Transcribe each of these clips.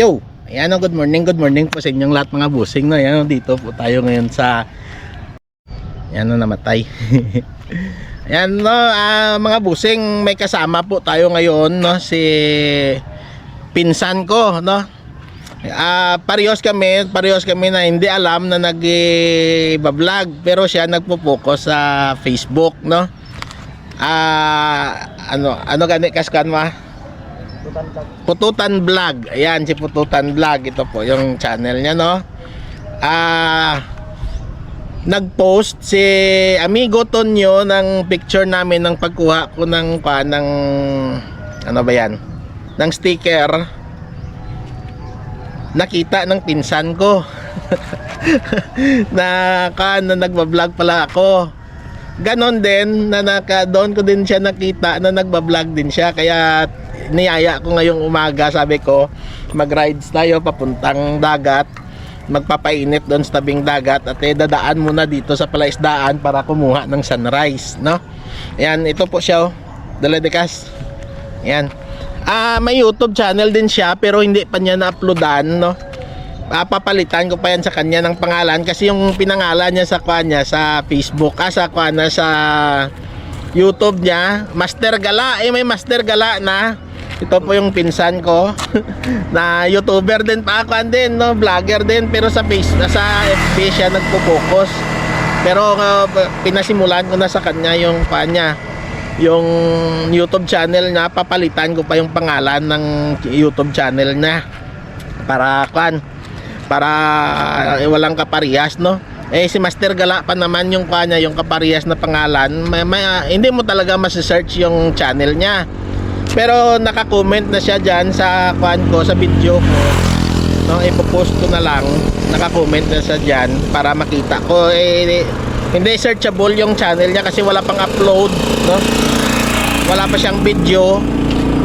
Yo! Ayan o, good morning, good morning po sa inyong lahat mga busing no. Ayan o, dito po tayo ngayon sa Ayan o, namatay. Ayan no, ah, mga busing, may kasama po tayo ngayon no, si pinsan ko no. Ah, parehas kami, parehas kami na hindi alam na nag-vlog pero siya nagpo-focus sa Facebook no. Ah, ano ano gani kaskan ma? Pututan Vlog. Ayan si Pututan Vlog. Ito po yung channel niya no. Ah nag-post si Amigo Tonyo ng picture namin ng pagkuha ko ng pa ng ano ba yan? ng sticker nakita ng pinsan ko na ka na nagba-vlog pala ako ganon din na naka doon ko din siya nakita na nagba-vlog din siya kaya niyaya ko ngayong umaga. Sabi ko mag-rides tayo papuntang dagat. Magpapainit doon sa tabing dagat at eh, dadaan muna dito sa palaisdaan para kumuha ng sunrise no? Ayan ito po siya oh. Daladekas ayan. Ah may youtube channel din siya pero hindi pa niya na-uploadan no? Ah, papalitan ko pa yan sa kanya ng pangalan kasi yung pinangalan niya sa kanya sa Facebook ah, sa kanya sa YouTube niya Master Gala. Eh may Master Gala na ito po yung pinsan ko. Na YouTuber din pa ako din no? Vlogger din. Pero sa face sa FB siya nagpo-focus. Pero uh, pinasimulan ko na sa kanya yung kanya yung YouTube channel niya. Papalitan ko pa yung pangalan ng YouTube channel niya. Para kan para eh, walang kaparehas no? Eh si Master Gala pa naman yung kanya yung kaparehas na pangalan. May, may, ah, hindi mo talaga masi-search yung channel niya pero naka-comment na siya diyan sa kwan ko sa video ko. No ipo-post ko na lang. Naka-comment na siya diyan para makita ko. Eh hindi searchable yung channel niya kasi wala pang upload no? Wala pa siyang video.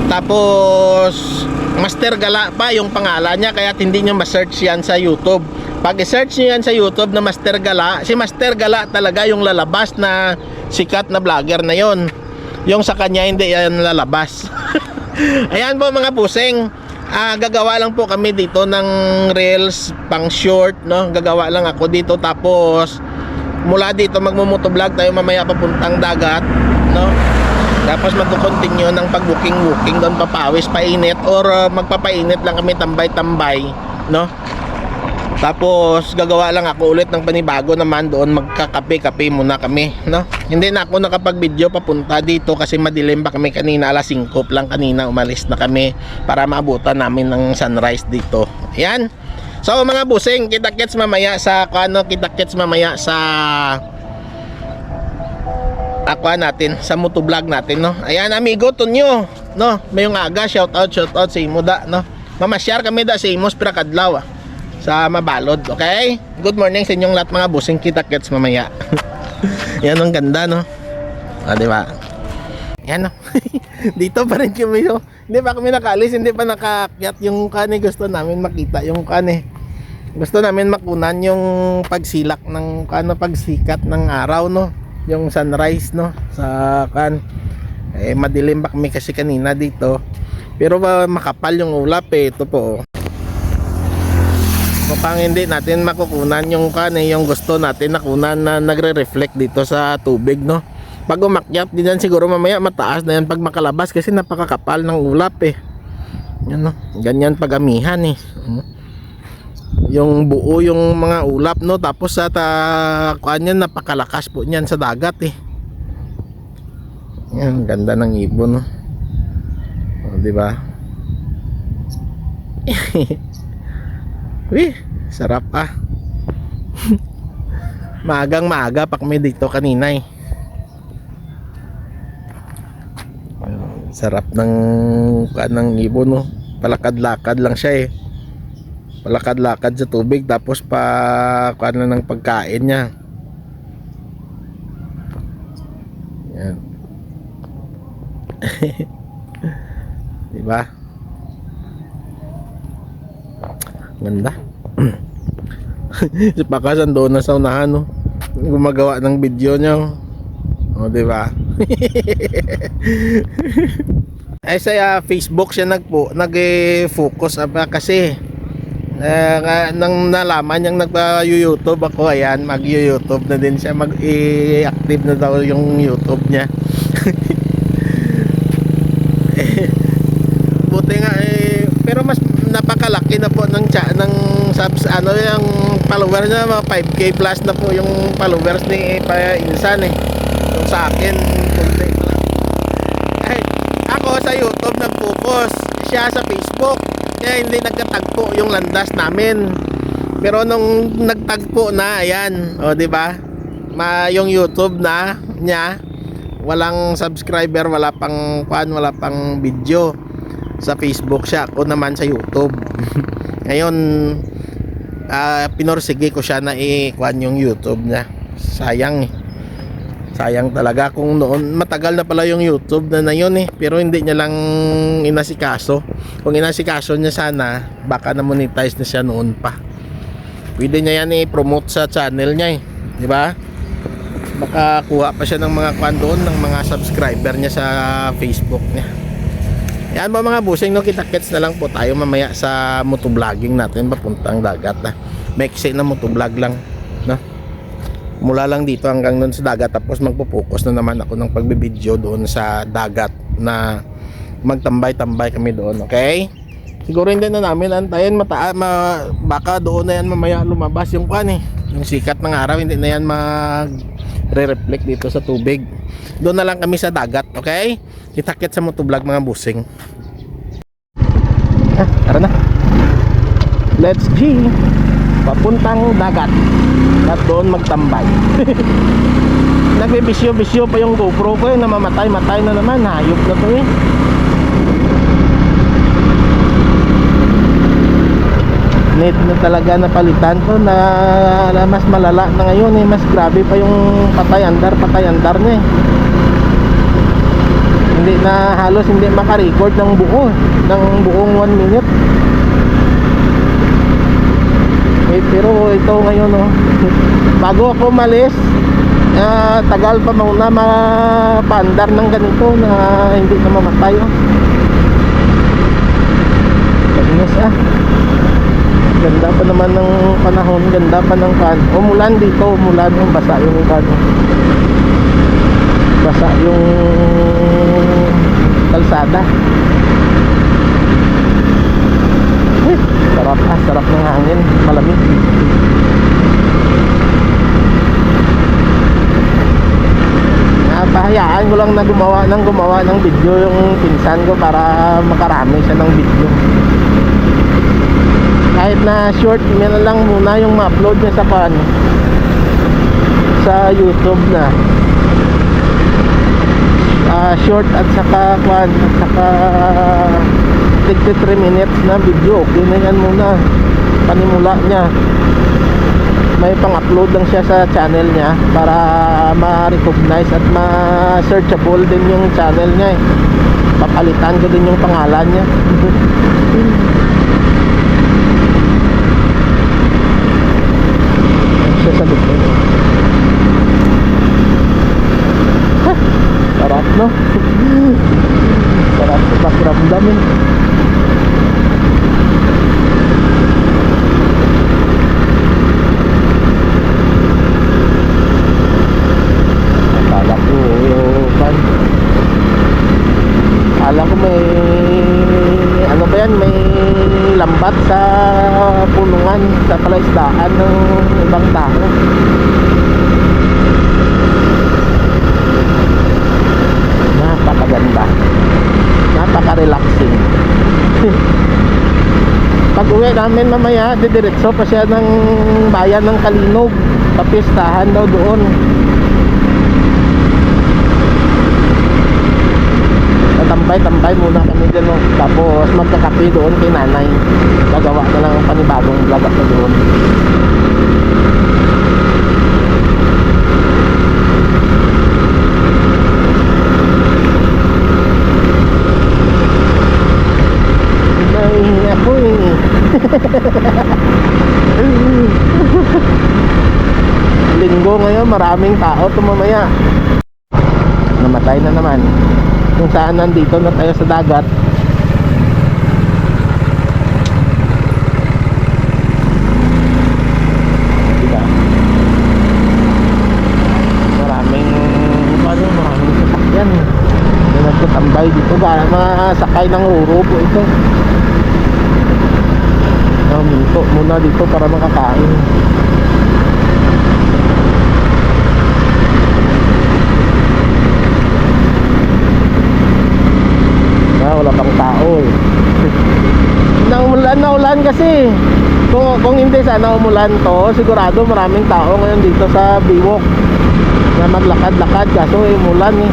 Tapos Master Gala pa yung pangalan niya kaya hindi niyo ma-search yan sa YouTube. Pag i-search niyo yan sa YouTube na Master Gala, si Master Gala talaga yung lalabas na sikat na vlogger na yon. Yung sa kanya hindi yan lalabas. Ayan po mga puseng. Ah, gagawa lang po kami dito ng reels pang short, no? Gagawa lang ako dito tapos mula dito magmumotovlog tayo mamaya papuntang dagat, no? Tapos magko-continue ng pag-booking-booking doon papawis, painit or uh, magpapainit lang kami tambay-tambay, no? Tapos gagawa lang ako ulit ng panibago naman doon magkakape-kape muna kami, no? Hindi na ako nakapag-video papunta dito kasi madilim pa kami kanina alas 5 lang kanina umalis na kami para maabutan namin ng sunrise dito. Ayan. So mga busing, kita-kits mamaya sa ano, kita-kits mamaya sa aqua natin sa motovlog natin no ayan amigo Tonyo no may yung aga shout out shout out sa imo da no mamasyar kami da sa imos pra kadlaw ah, sa mabalod okay? Good morning sa inyong lahat mga busing kita kits mamaya. Yan ang ganda no? Ah, di ba? Yan no? Dito pa rin kami no? Hindi pa kami nakalis hindi pa nakakyat yung kani. Gusto namin makita yung kani. Gusto namin makunan yung pagsilak ng ano pagsikat ng araw no? Yung sunrise no? Sa kan. Eh madilim pa kami kasi kanina dito. Pero ba makapal yung ulap eh. Ito po oh. mukhang hindi natin makukunan yung kan yung gusto natin nakunan na nagre-reflect dito sa tubig no? Pag umakyat din yan siguro mamaya mataas na yan pag makalabas kasi napakakapal ng ulap eh. Yan no? Ganyan pagamihan eh. Hmm. Yung buo yung mga ulap no? Tapos sa ta kuan yan napakalakas po niyan sa dagat eh. Yan ganda ng ibon no? O, di ba Uy, sarap ah. Maagang maaga pa kami dito kanina eh. Sarap ng kuan ng ibon no palakad-lakad lang siya eh. Palakad-lakad sa tubig tapos pa kuan ng pagkain niya. Yan. Diba ganda. Si Pakasan doon na sa unahan no gumagawa ng video niya oh. o diba Ay sa ah, Facebook siya nagpo nag-focus apa kasi. Eh, nga- nang nalaman niyang nagpa-YouTube ako ayan mag-YouTube na din siya. Mag-i-active na daw yung YouTube niya. Eh, buti nga eh pero mas napakalaki na po ng cha, ng subs ano yung followers niya mga 5k plus na po yung followers ni pa Insan eh. Yung sa akin kunti pa lang. Kahit ako sa YouTube nag-focus. Siya sa Facebook. Kaya hindi nagkatagpo yung landas namin. Pero nung nagtagpo na ayan. O di ba? Ma yung YouTube na niya walang subscriber wala pang pan wala pang video. Sa Facebook siya ako naman sa YouTube. Ngayon ah pinorsige ko siya na i-kwan yung YouTube niya. Sayang eh. Sayang talaga kung noon matagal na pala yung YouTube na na yun eh. Pero hindi niya lang inasikaso. Kung inasikaso niya sana baka na monetize na siya noon pa. Pwede niya yan i-promote sa channel niya eh. Di ba? Baka kuha pa siya ng mga kwan doon ng mga subscriber niya sa Facebook niya yan ba mga busing no kita-kits na lang po tayo mamaya sa motovlogging natin papuntang dagat na Meksi na motovlog lang no? Mula lang dito hanggang doon sa dagat tapos magpo-focus na naman ako ng pagbibideo doon sa dagat na magtambay-tambay kami doon okay? Siguro hindi na namin antayin mata ma, baka doon na yan mamaya lumabas yung kwan eh. Yung sikat ng araw hindi na yan mag re-reflect dito sa tubig. Doon na lang kami sa dagat okay? Kitakit sa motovlog mga busing. Ah, tara na. Let's G papuntang dagat. At doon magtambay. Nagbibisyo-bisyo pa yung GoPro ko eh. Namamatay-matay na naman. Hayop na to eh need na talaga napalitan. To na, na mas malala na ngayon eh. Mas grabe pa yung patay andar patay andar niya eh. Hindi na halos hindi makarecord ng buo ng buong 1 minute. Eh, pero ito ngayon oh. Bago ako malis ah, tagal pa muna mapandar ng ganito na hindi na mamatay oh. Kainis ah ganda pa naman ng panahon ganda pa ng kan umulan dito umulan yung basa yung kan basa yung kalsada. Eh, sarap ah sarap ng hangin malamig. Napahayaan ko lang na gumawa ng gumawa ng video yung pinsan ko para makarami siya ng video kahit na short na lang muna yung ma-upload niya sa pan sa YouTube na. Ah, short at saka kwan at saka 63 minutes na video. Okay na yan muna. Panimula niya. May pang-upload lang siya sa channel niya para ma-recognize at ma-searchable din yung channel niya eh. papalitan ko din yung pangalan niya siya sa likod. Ha, Sarap no? Sarap sa pakiramdam eh. Akala ko, kan, Akala ko may ano ba yan, may lambat sa pulungan sa palaisdaan ng ibang tao. Napakaganda. Napaka-relaxing. Pag uwi namin mamaya, didiretso pa siya ng bayan ng Kalinog. Papistahan daw doon. Tatambay-tambay muna kami din. no? Tapos magkakape doon kay nanay. Gagawa na lang ang panibagong vlog ako doon. Nahihingi ako eh. Linggo ngayon, maraming tao tumamaya. Namatay na naman. kung saan nandito na tayo sa dagat. Diba? Maraming ano maraming sasakyan. Na nagtatambay dito. Ba mga sakay ng ruro po ito. Ah, minto muna dito para makakain Ah, wala pang tao eh. Naulan, naulan kasi. Kung, kung hindi sana umulan to, sigurado maraming tao ngayon dito sa Biwok na maglakad-lakad kaso eh, umulan eh.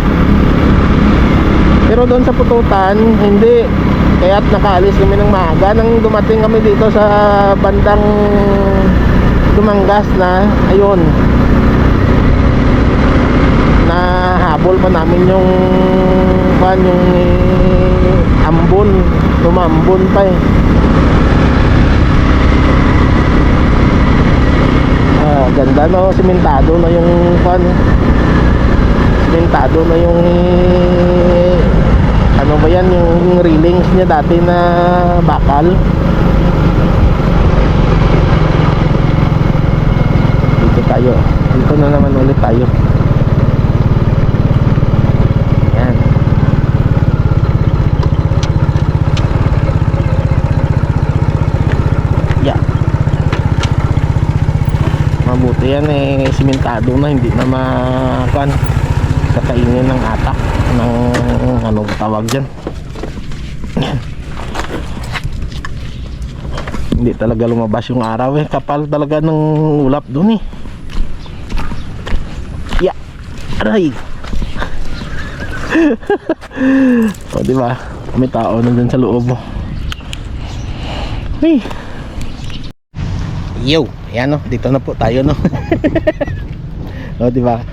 Pero doon sa pututan, hindi. Kaya't nakaalis kami ng maaga. Nang dumating kami dito sa bandang Dumangas na, ayun. Nahabol pa namin yung pan yung eh, ambon. Tumambon pa eh. Ah, ganda no, simentado na yung pan. Simentado na yung ano ba yan yung railings niya dati na bakal. Dito tayo. Dito na naman ulit tayo. Yan. Yeah. Mabuti yan eh simentado na hindi na makan kakainin ng atak ng ano tawag dyan? Yan. hindi talaga lumabas yung araw eh kapal talaga ng ulap dun eh. Ya aray! O diba may tao na dyan sa loob mo. Yo, ayan no, dito na po tayo no. o di ba?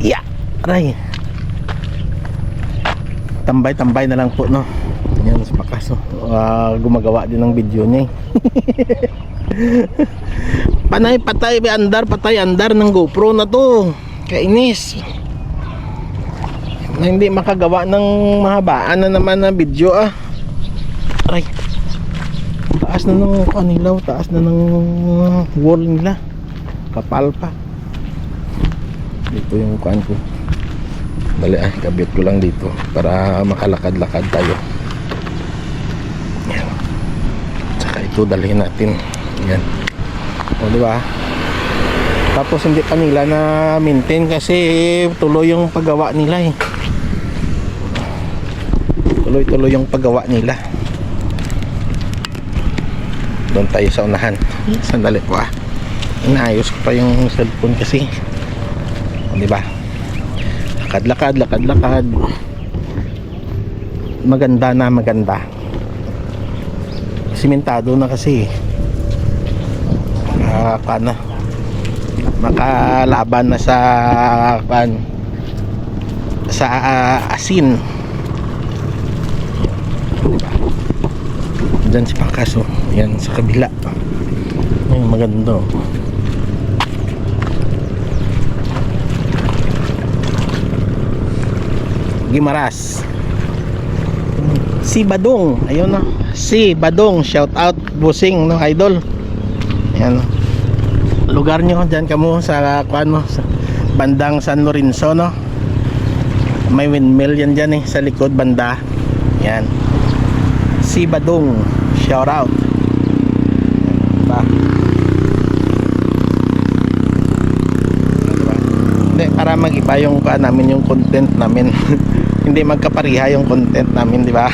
Yeah, aray. Tambay-tambay na lang po no. Yan sa bakas no. Ah, gumagawa din ng video niya. eh. Panay patay be andar patay andar ng GoPro na to. Kainis. Na hindi makagawa ng mahabaan na naman na video ah. Aray taas na ng kanilaw taas na ng uh, wall nila. Kapal pa. Dito yung kuan ko. Dali ah kabit ko lang dito para makalakad-lakad tayo. Yan. Saka ito dalhin natin. Yan. O diba tapos hindi pa nila na maintain kasi tuloy yung paggawa nila eh. Tuloy tuloy yung paggawa nila doon tayo sa unahan. Sandali po ah inaayos ko pa yung cellphone kasi. O diba lakad lakad lakad lakad. Maganda na maganda. Simentado na kasi. Uh, na makalaban na sa kan sa ah, asin. Diba dyan si Pangkaso. Yan sa kabila. Ayun maganda oh. Gimaras. Si Badong. Ayun na si Badong. Shout out busing no idol. Yan lugar nyo dyan kamo sa kuan mo sa bandang San Lorenzo no? May windmill yan dyan eh sa likod banda. Yan si Badong shout out. Diba? Diba? hindi para mag-iba yung kuan namin yung content namin. Hindi magkapariha yung content namin di ba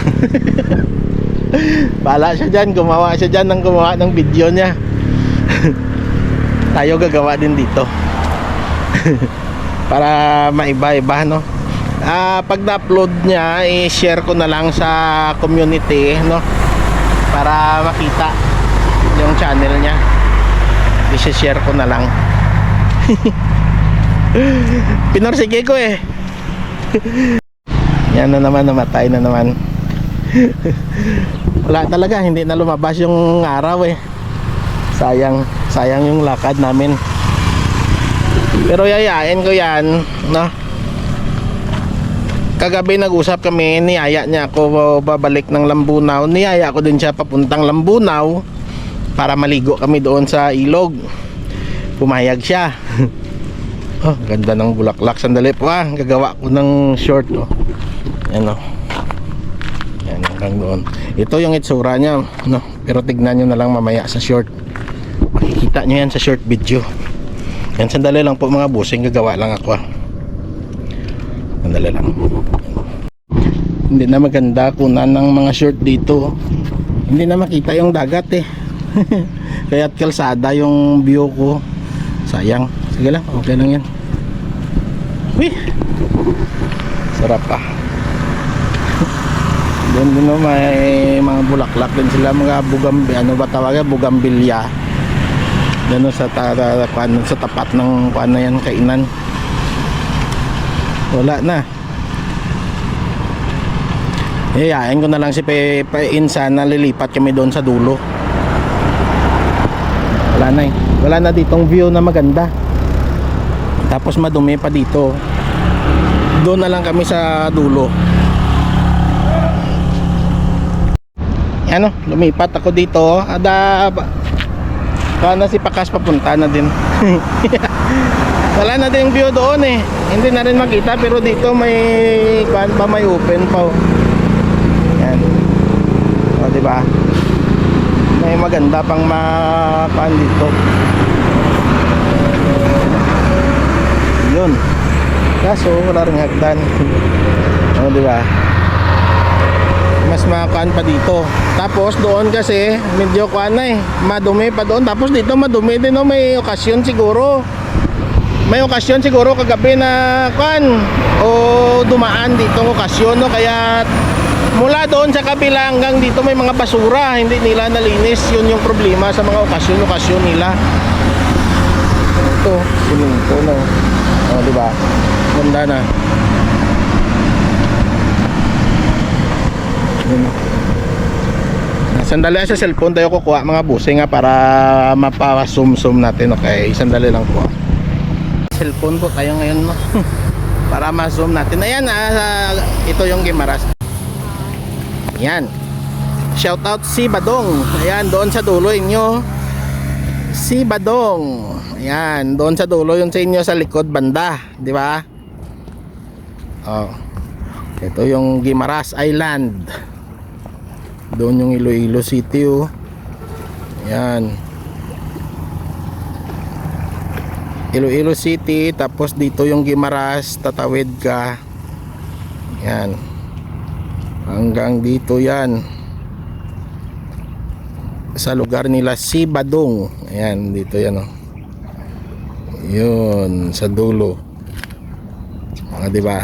Bala siya dyan, gumawa siya dyan ng gumawa ng video niya. Tayo gagawa din dito. Para maiba-iba no? Ah, Pag na-upload niya, i-share ko na lang sa community no Para makita yung channel niya. I-share ko na lang. Pinorsige ko eh. Yan na naman, namatay na naman. Wala talaga hindi na lumabas yung araw eh. Sayang sayang yung lakad namin. Pero yayain ko yan no kagabi nag-usap kami, niyaya niya ako babalik ng Lambunaw. Niyaya ko din siya papuntang Lambunaw para maligo kami doon sa ilog. Pumayag siya. oh, ganda ng bulaklak. Sandali po ah, gagawa ko ng short. Oh. Yan oh. Yan hanggang doon. Ito yung itsura niya. No? Pero tignan nyo na lang mamaya sa short. Makikita nyo yan sa short video. Yan, sandali lang po mga busing. Gagawa lang ako ah. Sandali lang. Hindi na maganda kunan ng mga short dito. Hindi na makita yung dagat eh. Kaya't kalsada yung view ko. Sayang. Sige lang, okay lang yan. Uy! Sarap ah. Doon din no, may mga bulaklak din sila mga bugambi ano ba tawagnya bugambilya. Doon sa ta, ta, kuan, sa tapat ng kuan na yan kainan. Wala na. Iyayain ko na lang si Pepe Insan na lilipat kami doon sa dulo. Wala na eh. Wala na ditong view na maganda. Tapos madumi pa dito. Doon na lang kami sa dulo. Ano, lumipat ako dito. Ada Kana si Pakas papunta na din. Wala na din view doon eh. Hindi na rin makita pero dito may kuan pa may open pa. oh. Yan. O di ba? May maganda pang mapan dito. Yun. Kaso wala ring hagdan. O di ba? Mas makaan pa dito. Tapos doon kasi medyo kuan na eh. Madumi pa doon. Tapos dito madumi din no may okasyon siguro may okasyon siguro kagabi na kan o dumaan dito okasyon no kaya mula doon sa kabila hanggang dito may mga basura hindi nila nalinis. Yun yung problema sa mga okasyon okasyon nila. Ito siminto no? O di ba ganda na. Yun. Sandali sa cellphone tayo kukuha mga busing nga para mapa-zoom-zoom natin okay? Sandali lang po. Cellphone po tayo ngayon no? Para ma-zoom natin. Ayan ah, ito yung Gimaras yan shout out si Badong. Ayan doon sa dulo inyo. Si Badong. Ayan doon sa dulo yung sa inyo sa likod banda di ba? Oh. Ito yung Gimaras Island. Doon yung Iloilo City oh. Yan Iloilo City tapos dito yung Gimaras tatawid ka. Yan hanggang dito yan. Sa lugar nila Sibadong. Ayan dito yan oh. Yun sa dulo. Mga di ba?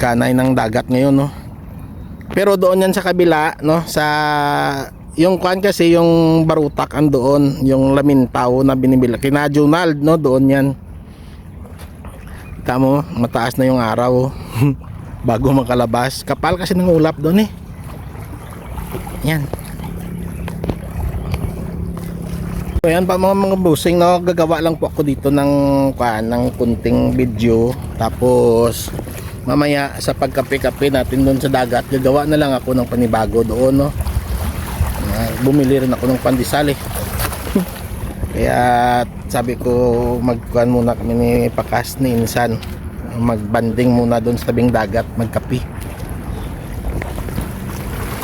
Kanay ng dagat ngayon no? Pero doon yan sa kabila no? Sa yung kwan kasi yung barutak andoon. Yung lamintaw na binibila. Kina Junald no? Doon yan kita mo mataas na yung araw. Bago makalabas. Kapal kasi ng ulap doon eh. Yan. So yan pa mga mga busing no, gagawa lang po ako dito ng kuan ng kunting video. Tapos mamaya sa pagkape-kape natin doon sa dagat gagawa na lang ako ng panibago doon no. Bumili rin ako ng pandesal eh. Kaya sabi ko magkuan muna kami ni Pakas ni Insan magbanding muna doon sa tabing dagat magkape.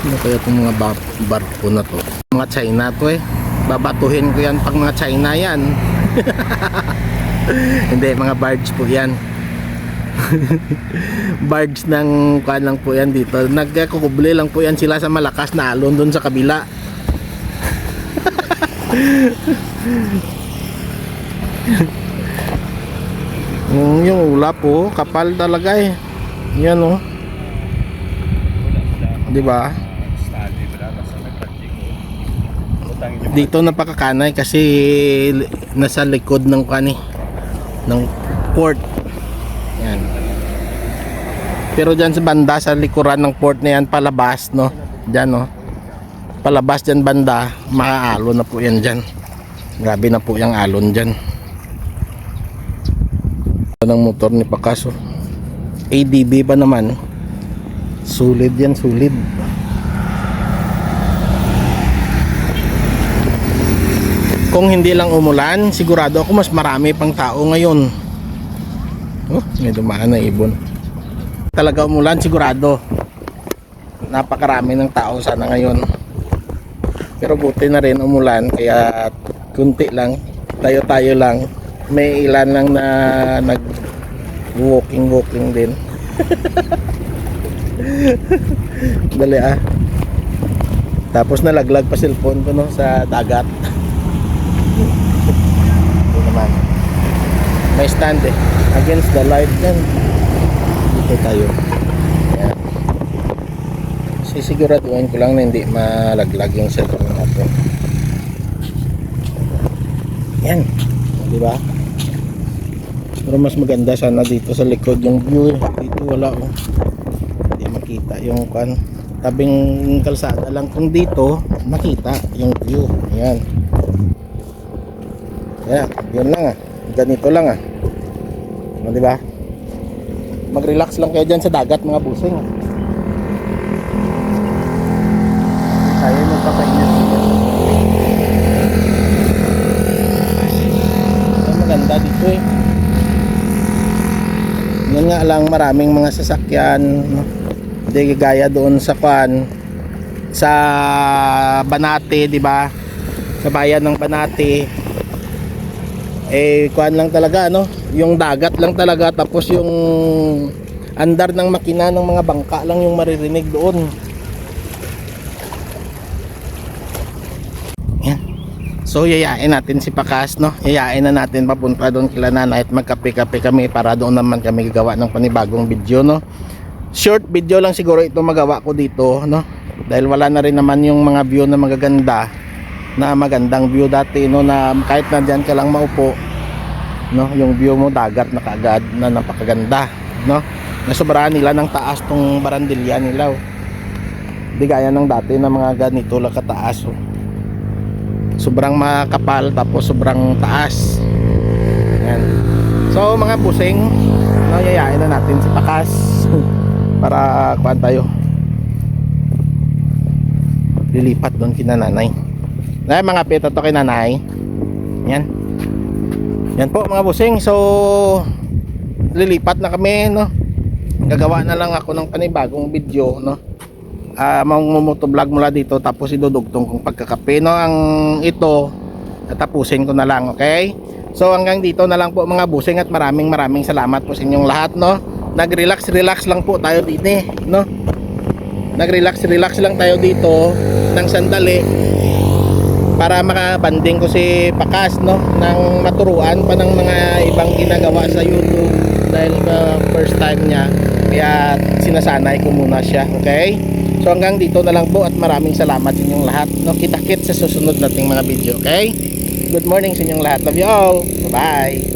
Ano kaya itong mga bar barko na to? Mga China to eh. Babatuhin ko yan pag mga China yan. Hindi, mga barge po yan. barge ng kuan lang po yan dito. Nagkakukubli lang po yan sila sa malakas na alon doon sa kabila. Yung, yung ulap po, kapal talaga eh. Yan oh. 'Di ba? Dito napakakanay kasi nasa likod ng kani ng port. Yan. Pero diyan sa banda sa likuran ng port na yan palabas no. Diyan no. Palabas diyan banda, maaalon na po yan diyan. Grabe na po yung alon diyan. pa ng motor ni Pakaso. ADB pa naman. Sulit yan, sulit. Kung hindi lang umulan, sigurado ako mas marami pang tao ngayon. Oh, may dumaan na ibon. Talaga umulan, sigurado. Napakarami ng tao sana ngayon. Pero buti na rin umulan, kaya kunti lang, tayo-tayo lang. May ilan lang na nag walking-walking din. Dali ah. Tapos nalaglag pa cellphone ko no sa dagat. Ito naman. May stand eh. Against the light yan. Dito tayo. Sisiguraduhin ko lang na hindi malaglag yung cellphone natin. Yan. Di ba? Pero mas maganda sana dito sa likod yung view eh. Dito wala oh. Hindi makita yung kan tabing kalsada lang kung dito makita yung view. Ayan. Ayan, yun lang ah. Ganito lang ah. O, di ba? Mag-relax lang kayo dyan sa dagat mga busing. Tayo magpapahinga dito. Ang maganda dito eh. Yun nga lang maraming mga sasakyan. Hindi gaya doon sa kwan sa Banate, di ba? Sa bayan ng Banate. Eh kwan lang talaga no, yung dagat lang talaga tapos yung andar ng makina ng mga bangka lang yung maririnig doon. So yayain natin si Pakas no. Yayain na natin papunta doon kila nanay at magkape-kape kami para doon naman kami gagawa ng panibagong video no. Short video lang siguro ito magawa ko dito no. Dahil wala na rin naman yung mga view na magaganda na magandang view dati no na kahit na diyan ka lang maupo no yung view mo dagat na kaagad na napakaganda no nasobrahan nila ng taas tong barandilya nila oh. di gaya ng dati na mga ganito lang kataas oh. Sobrang makapal tapos sobrang taas. Yan so mga pusing no yayain na natin si Pakas para kuan tayo. Lilipat doon kina nanay. Na mga peta to kay nanay. Yan yan po mga busing so lilipat na kami no? Gagawa na lang ako ng panibagong video no uh, vlog mula dito tapos idudugtong kong pagkakape. No ang ito tatapusin ko na lang okay? So hanggang dito na lang po mga busing at maraming maraming salamat po sa inyong lahat no? Nag relax relax lang po tayo dito eh, no? Nag relax relax lang tayo dito ng sandali para makabanding ko si Pakas no? Nang maturuan pa ng mga ibang ginagawa sa YouTube dahil uh, first time niya kaya sinasanay ko muna siya okay so hanggang dito na lang po at maraming salamat sa inyong lahat. No kita kit sa susunod nating mga video okay? Good morning sa inyong lahat. Love you all. Bye bye